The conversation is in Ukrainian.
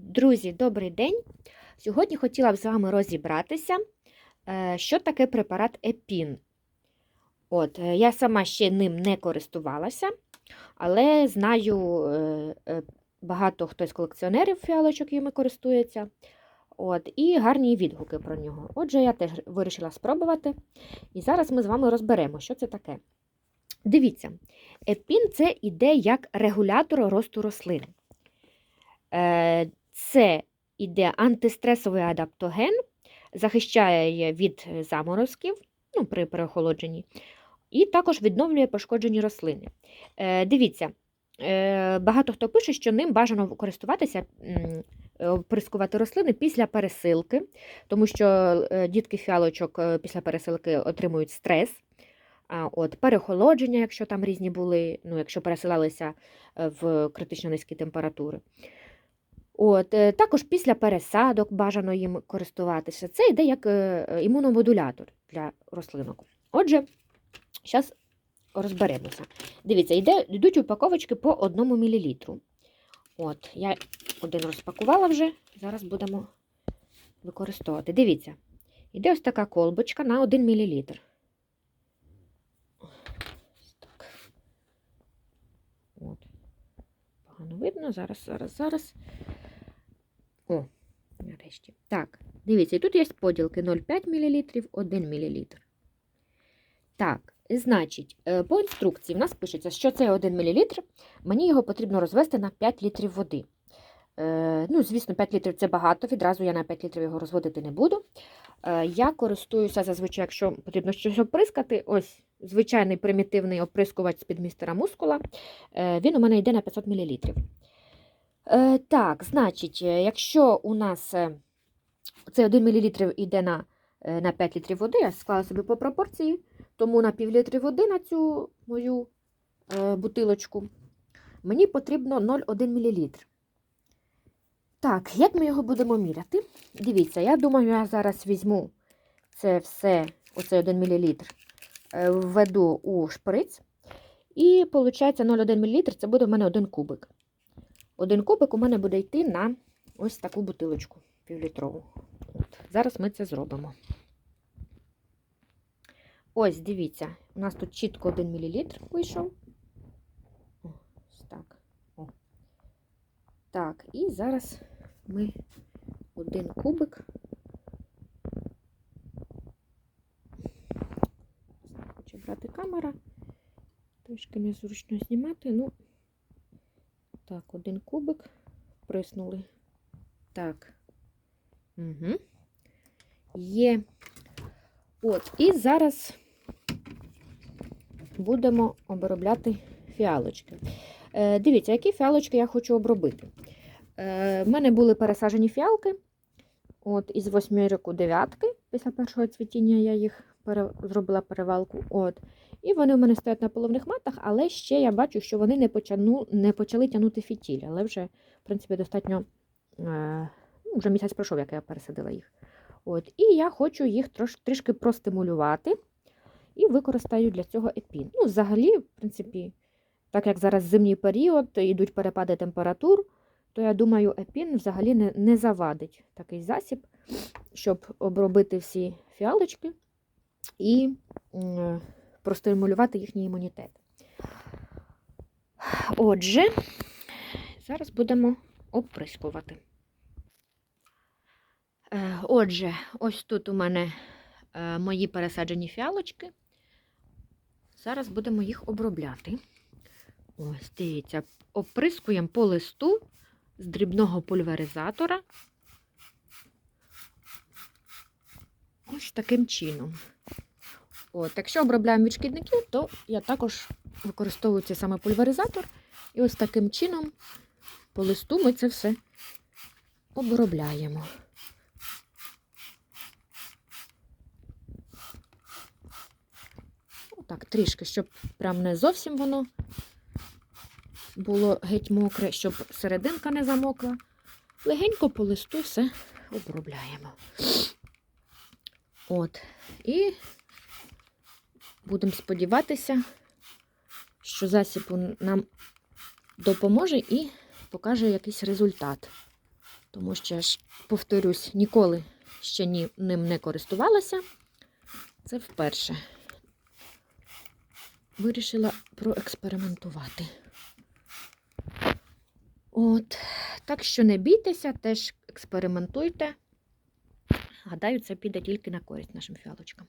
Друзі, добрий день! Сьогодні хотіла б з вами розібратися, е, що таке препарат Епін. От, е, я сама ще ним не користувалася, але знаю, е, багато хто з колекціонерів фіалочок їми користується. От, і гарні відгуки про нього. Отже, я теж вирішила спробувати. І зараз ми з вами розберемо, що це таке. Дивіться, епін це іде як регулятор росту рослин. Е, Це іде антистресовий адаптоген, захищає від заморозків ну, при переохолодженні, і також відновлює пошкоджені рослини. Е, Дивіться, е, багато хто пише, що ним бажано користуватися, е, оприскувати рослини після пересилки, тому що е, дітки фіалочок е, після пересилки отримують стрес. От, перехолодження, якщо там різні були, ну, якщо пересилалися е, в критично низькі температури. От, е, також після пересадок бажано їм користуватися. Це йде як е, е, імуномодулятор для рослинок. Отже, зараз розберемося. Дивіться, йде, йдуть упаковочки по 1 мл. От, я один розпакувала вже, зараз будемо використовувати. Дивіться, йде ось така колбочка на 1 мл. Погано видно. Зараз, зараз, зараз. О, нарешті. Так, дивіться, тут є поділки 0,5 мл, 1 мл. Так, значить, е, по інструкції в нас пишеться, що це 1 мл, мені його потрібно розвести на 5 літрів води. Е, Ну, звісно, 5 літрів це багато, відразу я на 5 літрів його розводити не буду. Е, Я користуюся зазвичай, якщо потрібно щось оприскати, ось звичайний примітивний оприскувач з-під містера мускула. Він у мене йде на 500 мл. Е, Так, значить, е, якщо у нас е, цей 1 мл йде на, на 5 літрів води, я склала собі по пропорції, тому на пів літри води на цю мою е, бутилочку мені потрібно 0,1 мл. Так, як ми його будемо міряти? Дивіться, я думаю, я зараз візьму це все, оцей 1 мл, введу у шприц. І, виходить, 0,1 мл це буде в мене 1 кубик. Один кубик у мене буде йти на ось таку бутилочку півлітрову. От. Зараз ми це зробимо. Ось, дивіться, у нас тут чітко 1 мл вийшов. Ось так. О. Так, і зараз ми один кубик. Хоче брати камера. Трошки незручно знімати. Ну, так, один кубик приснули. Так. Угу. Є. От, і зараз будемо обробляти фіалочки. Е, дивіться, які фіалочки я хочу обробити. Е, в мене були пересаджені фіалки. От, із восьмірок дев'ятки. Після першого цвітіння я їх. Зробила перевалку. От. І вони в мене стоять на поливних матах, але ще я бачу, що вони не, почану... не почали тягнути фітіль. Але вже, в принципі, достатньо е... ну, вже місяць пройшов, як я пересадила їх. От. І я хочу їх трош... трішки простимулювати і використаю для цього епін. Ну, взагалі, в принципі, так як зараз зимній період, йдуть перепади температур, то я думаю, епін взагалі не, не завадить такий засіб, щоб обробити всі фіалочки і м, простимулювати їхній імунітет. Отже, зараз будемо оприскувати. Е, Отже, ось тут у мене е, мої пересаджені фіалочки. Зараз будемо їх обробляти. Ось, дивіться, оприскуємо по листу з дрібного пульверизатора. Ось таким чином. От, якщо обробляємо від шкідників, то я також використовую цей саме пульверизатор. І ось таким чином по листу ми це все обробляємо. Отак, трішки, щоб прям не зовсім воно було геть мокре, щоб серединка не замокла. Легенько по листу все обробляємо. От. І будемо сподіватися, що засіб нам допоможе і покаже якийсь результат. Тому що я ж, повторюсь, ніколи ще ним не користувалася. Це вперше. Вирішила проекспериментувати. От, так що не бійтеся, теж експериментуйте. Гадаю, це піде тільки на користь нашим фіалочкам.